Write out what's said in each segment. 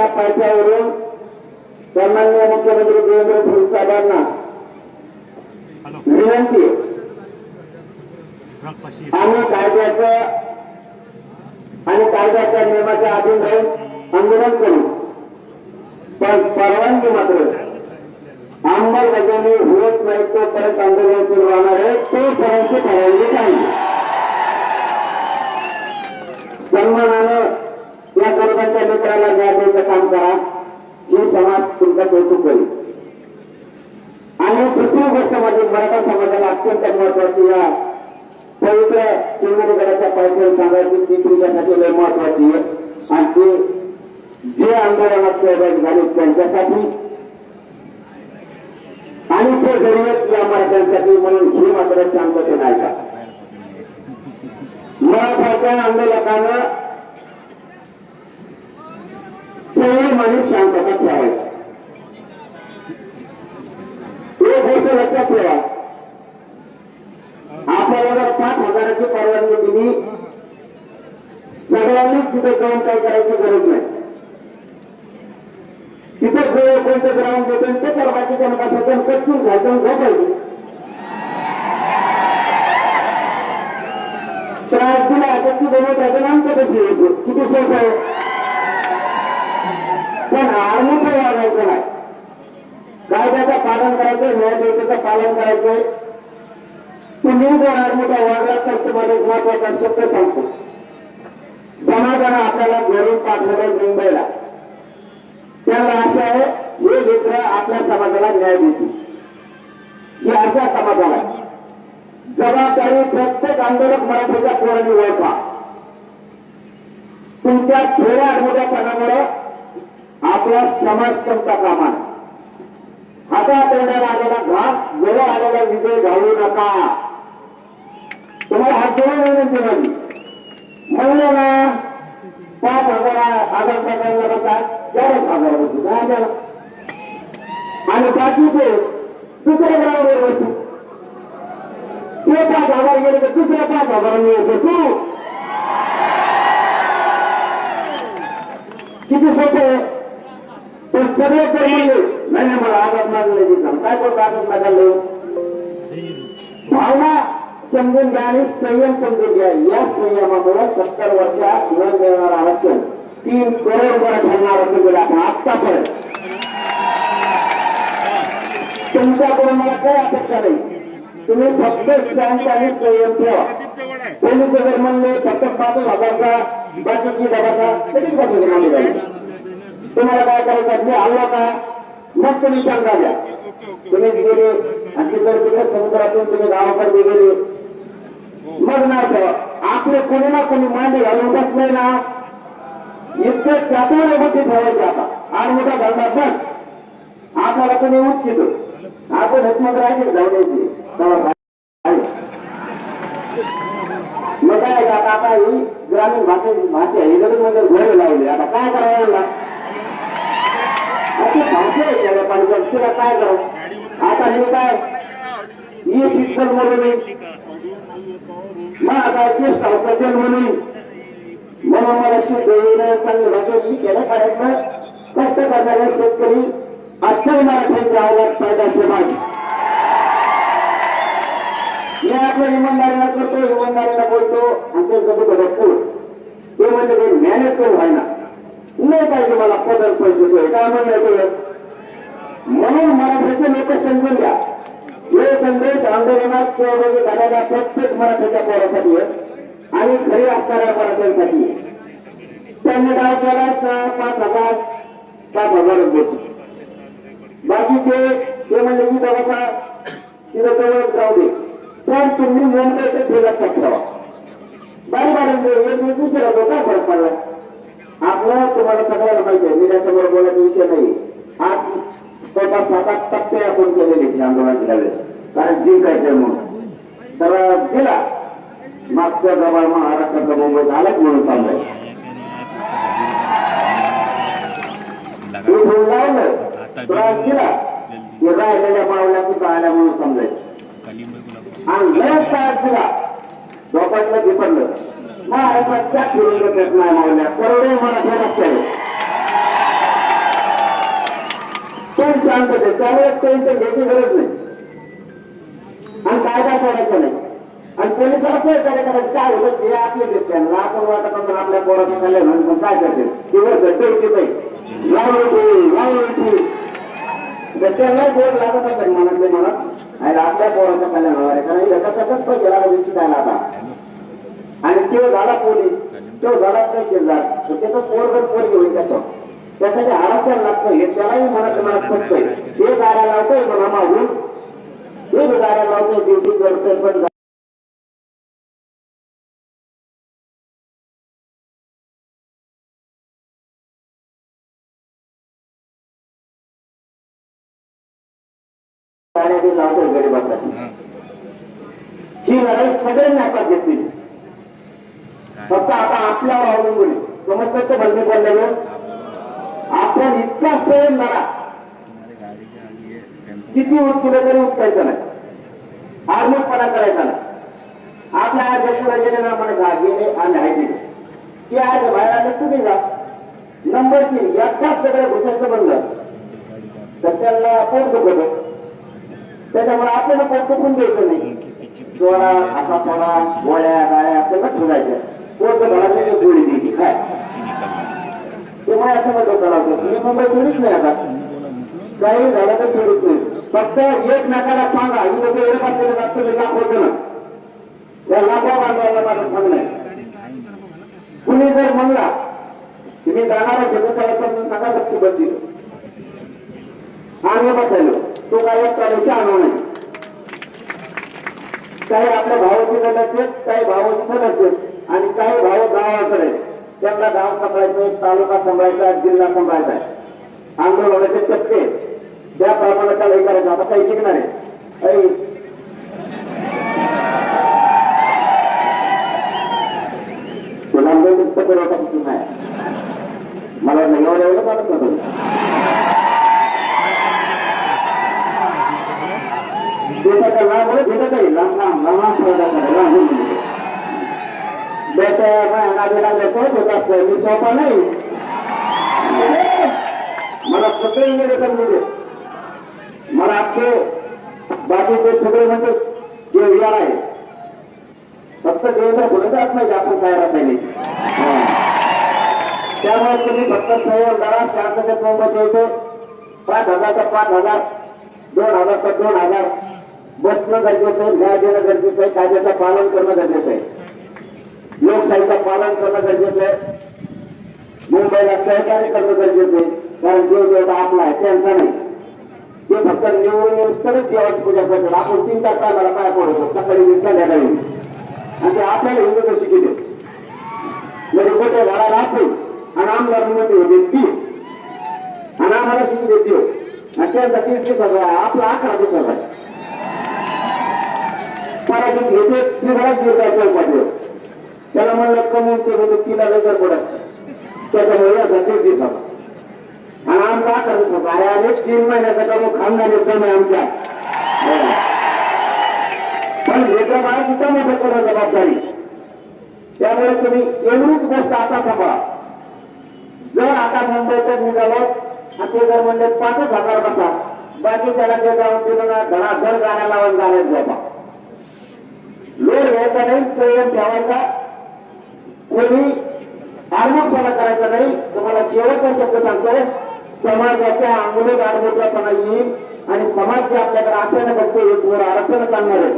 एका पायथ्यावरून सन्मान्य मुख्यमंत्री देवेंद्र फडणवीस साहेबांना विनंती. आम्ही कायद्याचं आणि कायद्याच्या नियमाच्या अधीन राहून आंदोलन करू. पण परवानगी मात्र अंमलबजावणी होत नाही तोपर्यंत आंदोलन सुरू राहणार आहे. तोपर्यंत परवानगी नाही. सन्मानानं या गरबाच्या मित्राला न्याय द्यायचं काम करा. ही समाज तुमचं कौतुक होईल. आणि दुसरी गोष्ट म्हणजे मराठा समाजाला अत्यंत महत्वाची या पवित्र शिवनेरीगडाच्या पायथ्यावर सांगायची ती तुमच्यासाठी लय महत्वाची आहे. आणि ते जे आंदोलनात सहभागी झाले त्यांच्यासाठी आणि जे गरीब या मराठ्यांसाठी म्हणून ही मात्र शांतते नाही का मराठाच्या आंदोलकानं संयम आणि शांतता ठेवायची. एक गोष्ट लक्षात ठेवा. आपल्याला जर पाच हजाराची परवानगी दिली सगळ्यांनीच तिथे जाऊन काही करायची गरज नाही. तिथे जो कोणतं ग्राउंड देतो ते तर बाकीच्या बसायचं कच्चून घ्यायचं आणि झोपायचं. त्रास दिला तर ती दोन त्याचं आमचं कशी यायचं किती सोपं आहे. पण आर्मीचं वागायचं नाही. कायद्याचं पालन करायचं न्यायदेवतेचं पालन करायचंय. तुम्ही जर आर्मीचा वागला तर तुम्हाला एक महत्त्वाचा शब्द सांगतो. समाजानं आपल्याला घरून पाठवलं मुंबईला. त्यामुळे असं आहे हे मित्र आपल्या समाजाला न्याय देतील. ही अशा समाजाला जबाबदारी प्रत्येक आंदोलक मराठीच्या पोरांनी ओळखा. तुमच्या थोड्या मोठ्यापणामुळे आपला समाज संपता कामा नये. हातात येणारा आलेला घास जवळ आलेला विजय घालू नका. तुम्हाला हात जोडून विनंती माझी म्हणलं ना पाच हजार हजार पगारला बसा चारच हजार बसू काय झाला आणि बाकीचे दुसऱ्या ग्राउंडवर बसू. ते पाच हजार गेले तर दुसऱ्या पाच हजारांवर बसू किती सोपे आहे पण सगळे तर नाही मला आघात मागले दिसणार काय करतो आघात मागायला भावना समजून घ्या आणि संयम समजून घ्या या संयमामुळे सत्तर वर्षात न मिळणार आरक्षण तीन करोड वर ठरणार असं गेलं आपण आत्तापर्यंत तुमच्याकडून मला काही अपेक्षा नाही तुम्ही फक्त शांत आणि संयम ठेवा पोलीस जर म्हणले फक्त पाच हजारचा बाकीची दबासा कधीच बसून मागणी झाली तुम्हाला काय करायचं मी आलो का? मग तुम्ही शंका द्या तुम्ही गेले आणि तिकडे तिकडे समुद्रातून तुम्ही गावाकडे गेले मग नाही ठेवा आपले कोणी ना कोणी मांडे घालून बसले ना. इतके चातुर्य बुद्धी ठेवायची आता. आठ मोठा धंदा पण आपल्याला कोणी उच्चितो आपण हिकमत राहायची जाऊ मग काय आता आता ही ग्रामीण भाषे भाषा ही गरीब म्हणजे घोडे लावले. आता काय करावं यांना? अशी भाषा आहे त्याला पाहिजे तिला काय करावं आता मी काय ही शिक्षण म्हणून मग आता केस असेल म्हणून म्हणून मला शुद्ध येणं चांगली भाषा मी केलं पाहिजे कष्ट करणारे शेतकरी अस्सल मराठ्यांचे आव्हान पाहिजे माझी मी आपल्या इमानदारीला करतो इमानदारीला बोलतो आणि ते कसं बघतो ते म्हणजे ते मॅनेज करून व्हायना नाही पाहिजे मला पदर पैसे तो काय म्हणलं म्हणून मराठीचे लोक समजून घ्या. हे संदेश आंदोलनात सहभागी झालेल्या प्रत्येक मराठीच्या पोरासाठी आहे आणि घरी असणाऱ्या मराठ्यांसाठी त्यांनी काय केलं? पाच हजार पाच हजार बसू बाकीचे ते म्हणले की बाबा तिथं जवळ जाऊ दे. पण तुम्ही नेमकं ते लक्षात ठेवा. बारी बारी दुसऱ्या तो फरक पडला? आपलं तुम्हाला सगळ्याला माहिती आहे. मीडियासमोर बोलायचा विषय नाही. आज जवळपास सात आठ टप्पे आपण केलेले आहेत आंदोलनाच्या वेळेस. कारण जिंकायचं म्हणून. तर दिला मागचा गबाळ महाराष्ट्राचा मुंबई झालाच म्हणून सांगायचं उठून लावलं. त्रास दिला की राहिलेल्या मावल्या सुद्धा आल्या म्हणून समजायचं. आणि लय त्रास दिला. लोकांना बिपडलं महाराष्ट्राच्या त्या फिरून देत मावल्या करोडो मराठा रस्त्यावर शांत आहे त्यावेळेस टेन्शन घ्यायची गरज नाही आणि कायदा सोडायचा नाही आणि पोलीस असं एखाद्या करायचं काय होतं ते आपले देत आपण वाटत असं आपल्या पोराचं कल्याण होईल पण काय करते दिवस घट्ट होती नाही लावली लावली त्याच्याला जोड लागत असेल मनातले मनात आणि आपल्या पोराचं कल्याण होणार आहे कारण एका याच्यातच पैसे लागत शिकायला आता आणि तो झाला पोलीस. तो झाला तहसीलदार. तर त्याचं पोरगत पोरगी होईल कसं त्यासाठी आरक्षण लागतं. हे त्यालाही मनात मनात पटतंय ते गाड्या लावतोय म्हणा मागून ते बी गाड्या लावतोय. ड्युटी करतोय पण लावतोय गरिबासाठी. ही लढाई सगळ्यांनी हातात घेतली. फक्त आता आपल्यावर अवलंबून समजतात समजतं ते भलते बोललेलो आपण इतका सैन लढा किती उठले तरी उठवायचं नाही. आर्मटपणा करायचा नाही. आपल्या आज पुढे गेले ना म्हणे जा आणि हायचे ते आज बाहेर आले तुम्ही जा. नंबर तीन एकदाच सगळं घुसायचं बनलं तर त्याला पोट दुखत त्याच्यामुळे आपल्याला पोट दुखून द्यायचं नाही. सोडा आता सोडा गोळ्या गाळ्या सगळं ठेवायचं. घराची जी गोळी दिली काय? तेव्हा असं म्हणतो त्याला तुम्ही मुंबई सोडित नाही आता. काही झालं तर सोडित नाही फक्त एक नाकाला सांगा ही लोक एवढे पाठवले जात मी दाखवतो ना या लाखो बांधवायला माझं सांगणं आहे. कुणी जर म्हणला तुम्ही जाणार जगत त्याला समजून सांगा नक्की बसील आम्ही बसायलो. तो काय एक प्रवेश आणू नाही. काही आपल्या भावाची नसते काही भावाची नसते आणि काही भाव गावाकडे त्यांना गाव सांभाळायचं तालुका सांभाळायचा जिल्हा सांभाळायचा आहे. आंदोलनाचे टप्पे त्याप्रमाणे त्याला हे करायचं. आता काही शिकणार आहे. तुला आमच्या मुक्त पुरवठा मला नाही एवढं चालत नव्हतं. देशाच्या लाभ होत. आहे लांब लांब लांब लांब प्रवासाला लांब होऊन गेले. बेटे नादेला करत होत असतं मी सोपा नाही मला सगळे इंग्रजी समजू दे मला अख्खे बाकीचे सगळे म्हणजे जे आहे फक्त देवेंद्र फडणवीस नाही आपण काय रासायनिक त्यामुळे तुम्ही फक्त सहयोग करा शांततेत मुंबईत यायचं पाच हजार तर पाच हजार दोन हजार तर दोन हजार बसणं गरजेचं आहे न्याय देणं गरजेचं आहे कायद्याचं पालन करणं गरजेचं आहे पालन करणं गरजेचं आहे. मुंबईला सहकार्य करणं गरजेचं आहे. कारण देव देवता आपला आहे त्यांचा नाही. ते फक्त निवडून येऊन तरच देवाची पूजा करतात. आपण तीन चार टायमाला पाय पडतो सकाळी आणि संध्याकाळी. आणि ते आपल्याला हिंदू कशी केले म्हणजे मोठ्या झाडाला आपण आणि आमदारमध्ये होते ती आणि आम्हाला शिकू देते. हो. आणि त्यांचा तीस दिवसाचा आहे. आपला अकरा दिवसाचा आहे. पराजित घेते ती घरात दीर्घ चौपाटीवर त्याला म्हणलं कमवून ते म्हणजे हजार नजर पड असते त्याच्यामुळे याचा दीड दिवसाचा आणि आमचा अकरा दिवसाचा आहे आणि तीन महिन्याचा कमू खानदानी कमी आहे आमच्या. पण लेकर बाळा सुद्धा मोठं करणं जबाबदारी त्यामुळे तुम्ही एवढीच गोष्ट आता सांभाळा जर आता मुंबईत निघालो ते जर म्हणले पाचच हजार बसा. बाकी त्याला जे जाऊन दिलं ना घराघर गाण्या लावून जाण्यात झोपा लोड घ्यायचा नाही संयम ठेवायचा. कोणी आर्मकपणा करायचा नाही तुम्हाला शेवटचा शब्द सांगतो समाजाच्या अंगुलीत आडमोठेपणा येईल आणि समाज जे आपल्याकडे आशेने बघतो एक वर आरक्षण आणणार आहे.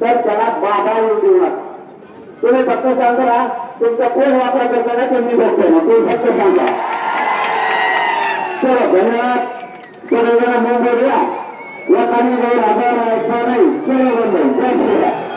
तर त्याला बाधा येऊ देऊ नका. तुम्ही फक्त सांगा ना तुमचा कोण वापर करताना ते मी बघतो. ना तुम्ही फक्त सांगा. चला धन्यवाद. सगळेजण मुंबईला लोकांनी काही आधार व्हायचा नाही. केलं बंद जय श्रीराम